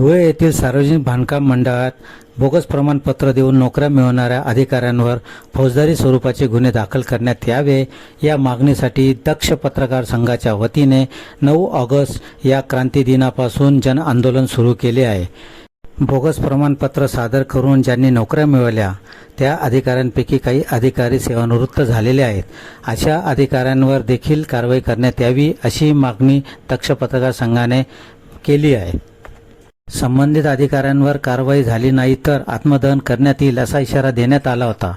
धुळे येथील सार्वजनिक बांधकाम मंडळात बोगस प्रमाणपत्र देऊन नोकऱ्या मिळवणाऱ्या अधिकाऱ्यांवर फौजदारी स्वरूपाचे गुन्हे दाखल करण्यात यावे या मागणीसाठी दक्ष पत्रकार संघाच्या वतीने नऊ ऑगस्ट या क्रांती दिनापासून जन आंदोलन सुरू केले आहे. बोगस प्रमाणपत्र सादर करून ज्यांनी नोकऱ्या मिळवल्या त्या अधिकाऱ्यांपैकी काही अधिकारी सेवानिवृत्त झालेले आहेत. अशा अधिकाऱ्यांवर देखील कारवाई करण्यात यावी अशी मागणी दक्ष पत्रकार संघाने केली आहे. संबंधित अधिकाऱ्यांवर कारवाई झाली नाही तर आत्मदहन करण्यात येईल असा इशारा देण्यात आला होता.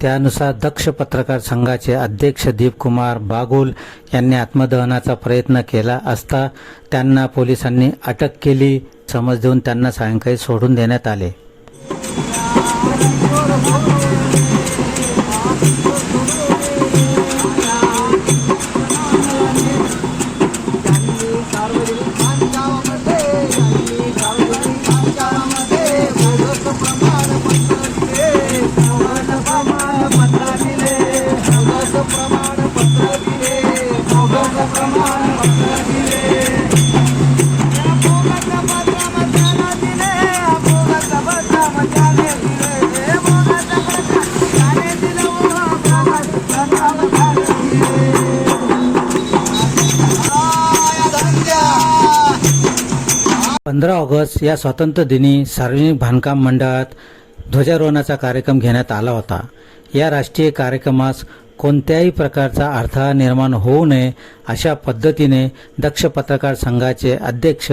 त्यानुसार दक्ष पत्रकार संघाचे अध्यक्ष दीपकुमार बागुल यांनी आत्मदहनाचा प्रयत्न केला असता त्यांना पोलिसांनी अटक केली. समज देऊन त्यांना सायंकाळी सोडून देण्यात आले. पंधरा ऑगस्ट या स्वातंत्र्य दिनी सार्वजनिक बांधकाम मंडळात ध्वजारोहणाचा कार्यक्रम घेण्यात आला होता. या राष्ट्रीय कार्यक्रमास कोणत्याही प्रकारचा अडथळा निर्माण होऊ नये अशा पद्धतीने दक्ष पत्रकार संघाचे अध्यक्ष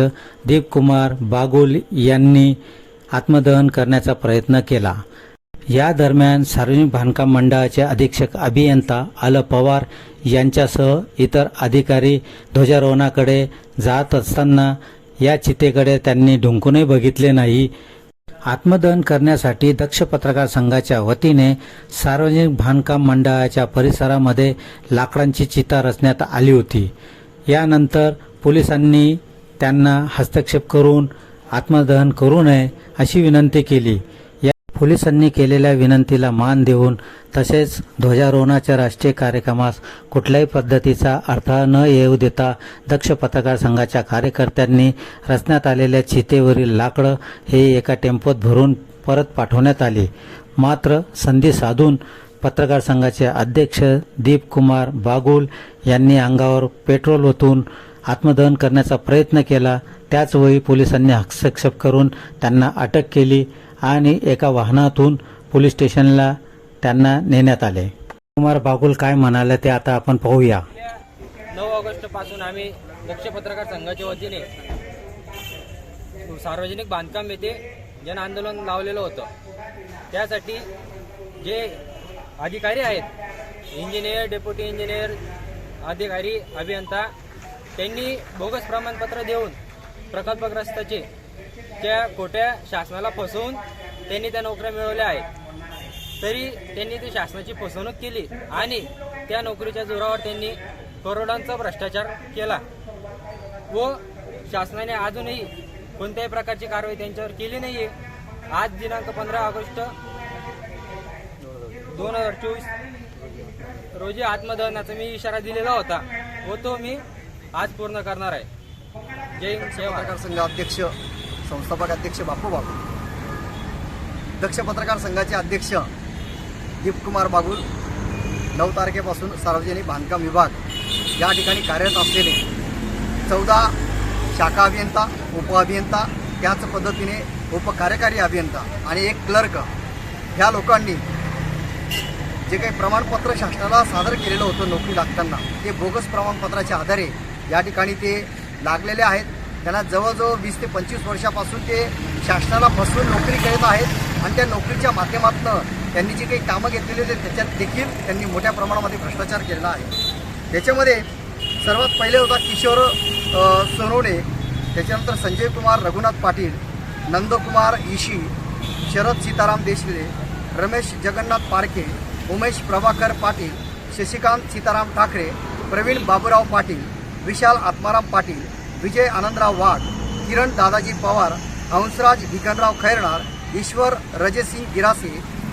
दीपकुमार बागुल यांनी आत्मदहन करण्याचा प्रयत्न केला. या दरम्यान सार्वजनिक बांधकाम मंडळाचे अधीक्षक अभियंता अल पवार यांच्यासह इतर अधिकारी ध्वजारोहणाकडे जात असताना या चितेकडे त्यांनी ढुंकूनही बघितले नाही. आत्मदहन करण्यासाठी दक्ष पत्रकार संघाच्या वतीने सार्वजनिक बांधकाम मंडळाच्या परिसरामध्ये लाकडांची चिता रचण्यात आली होती. यानंतर पोलिसांनी त्यांना हस्तक्षेप करून आत्मदहन करू नये अशी विनंती केली. पोलिसांनी केलेल्या विनंतीला मान देऊन तसेच ध्वजारोहणाच्या राष्ट्रीय कार्यक्रमास कुठल्याही पद्धतीचा अडथळा न येऊ देता दक्ष पत्रकार संघाच्या कार्यकर्त्यांनी रचण्यात आलेल्या चितेवरील लाकडं हे एका टेम्पोत भरून परत पाठवण्यात आले. मात्र संधी साधून पत्रकार संघाचे अध्यक्ष दीपकुमार बागुल यांनी अंगावर पेट्रोल ओतून आत्मदहन करण्याचा प्रयत्न केला. त्याचवेळी पोलिसांनी हस्तक्षेप करून त्यांना अटक केली. आणि एका वाहनातून पोलीस स्टेशनला त्यांना नेण्यात आले. कुमार बागुल काय म्हणाले ते आता आपण पाहूया. नऊ ऑगस्टपासून आम्ही दक्ष पत्रकार संघाच्या वतीने सार्वजनिक बांधकाम येथे जन आंदोलन लावलेलं होतं. त्यासाठी जे अधिकारी आहेत इंजिनियर डेप्युटी इंजिनियर अधिकारी अभियंता त्यांनी बोगस प्रमाणपत्र देऊन प्रकल्पग्रस्ताचे त्या खोट्या शासनाला फसवून त्यांनी त्या नोकऱ्या मिळवल्या आहेत. तरी त्यांनी ती शासनाची फसवणूक केली आणि त्या नोकरीच्या जोरावर त्यांनी करोडांचा भ्रष्टाचार केला. व शासनाने अजूनही कोणत्याही प्रकारची कारवाई त्यांच्यावर केली नाहीये. आज दिनांक पंधरा ऑगस्ट दोन हजार चोवीस रोजी आत्मदहनाचा मी इशारा दिलेला होता व तो मी आज पूर्ण करणार आहे. जय हिंद जय संघ अध्यक्ष संस्थापक अध्यक्ष बापू बाबू दक्ष पत्रकार संघाचे अध्यक्ष दीपकुमार बागुल. नऊ तारखेपासून सार्वजनिक बांधकाम विभाग या ठिकाणी कार्यरत असलेले चौदा शाखा अभियंता उपअभियंता त्याच पद्धतीने उपकार्यकारी अभियंता आणि एक क्लर्क ह्या लोकांनी जे काही प्रमाणपत्र शासनाला सादर केलेलं होतं नोकरी लागताना ते बोगस प्रमाणपत्राच्या आधारे या ठिकाणी ते लागलेले आहेत. त्यांना जवळजवळ वीस ते पंचवीस वर्षापासून ते शासनाला फसवून नोकरी करत आहेत. आणि त्या नोकरीच्या माध्यमातून त्यांनी जी काही कामं घेतलेली होती त्याच्यात देखील त्यांनी मोठ्या प्रमाणामध्ये भ्रष्टाचार केलेला आहे. त्याच्यामध्ये सर्वात पहिले होता किशोर सोनवणे त्याच्यानंतर संजय कुमार रघुनाथ पाटील नंदकुमार ईशी शरद सीताराम देशले रमेश जगन्नाथ पारखे उमेश प्रभाकर पाटील शशिकांत सीताराम ठाकरे प्रवीण बाबूराव पाटील विशाल आत्माराम पाटील विजय आनंदराव वाघ किरण दादाजी पवार हंसराज भिकनराव खैरणार ईश्वर रजेसिंग गिरासे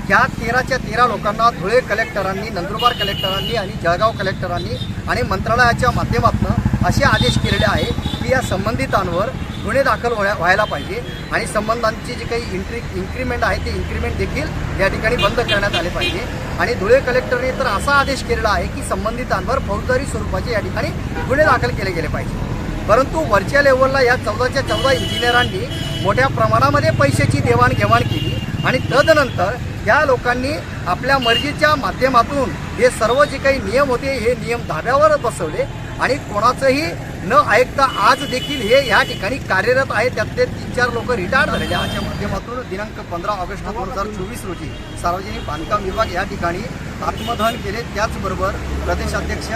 ह्या तेराच्या तेरा लोकांना धुळे कलेक्टरांनी नंदुरबार कलेक्टरांनी आणि जळगाव कलेक्टरांनी आणि मंत्रालयाच्या माध्यमातून असे आदेश केलेले आहे की या संबंधितांवर गुन्हे दाखल व्हाय- व्हायला पाहिजे आणि संबंधांची जी काही इंट्री इन्क्रीमेंट आहे ते इन्क्रीमेंट देखील या ठिकाणी बंद करण्यात आले पाहिजे. आणि धुळे कलेक्टरने तर असा आदेश केलेला आहे की संबंधितांवर फौजदारी स्वरूपाचे या ठिकाणी गुन्हे दाखल केले गेले पाहिजे. परंतु वरच्या लेवलला या चौदाच्या चौदा इंजिनियरांनी मोठ्या प्रमाणामध्ये पैशाची देवाणघेवाण केली आणि तदनंतर या लोकांनी आपल्या मर्जीच्या माध्यमातून हे सर्व जे काही नियम होते हे नियम धाब्यावर बसवले आणि कोणाचंही न ऐकता आज देखील हे या ठिकाणी कार्यरत आहे. त्यातले तीन चार लोक रिटायर्ड झालेले याच्या माध्यमातून दिनांक पंधरा ऑगस्ट दोन हजार चोवीस रोजी सार्वजनिक बांधकाम विभाग या ठिकाणी आत्मदहन केले. त्याचबरोबर प्रदेशाध्यक्ष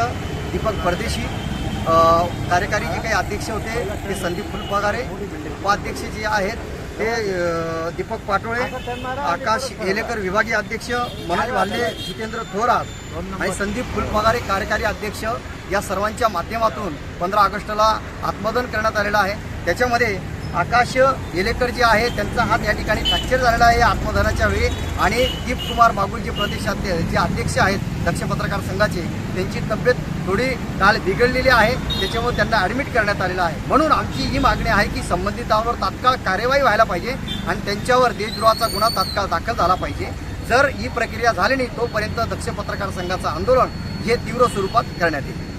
दीपक परदेशी कार्यकारी जे काही अध्यक्ष होते ते संदीप फुलपगारे उपाध्यक्ष जे आहेत ते दीपक पाटोळे आकाश येलेकर विभागीय अध्यक्ष मनोज वाल्ले जितेंद्र थोरात आणि संदीप फुलपगारे कार्यकारी अध्यक्ष या सर्वांच्या माध्यमातून पंधरा ऑगस्टला आत्मदन करण्यात आलेलं आहे. त्याच्यामध्ये आकाश येलेकर जे आहे त्यांचा हात या ठिकाणी फ्रॅक्चर झालेला आहे या आत्मदानाच्या वेळी आणि दीपकुमार बागुल जे प्रदेशात जे अध्यक्ष आहेत दक्ष पत्रकार संघाचे त्यांची तब्येत थोडी काल बिघडलेली आहे त्याच्यामुळे त्यांना ॲडमिट करण्यात आलेलं आहे. म्हणून आमची ही मागणी आहे की संबंधितांवर तात्काळ कार्यवाही व्हायला पाहिजे आणि त्यांच्यावर देशद्रोहाचा गुन्हा तात्काळ दाखल झाला पाहिजे. जर ही प्रक्रिया झाली नाही तोपर्यंत दक्ष पत्रकार संघाचं आंदोलन हे तीव्र स्वरूपात करण्यात येईल.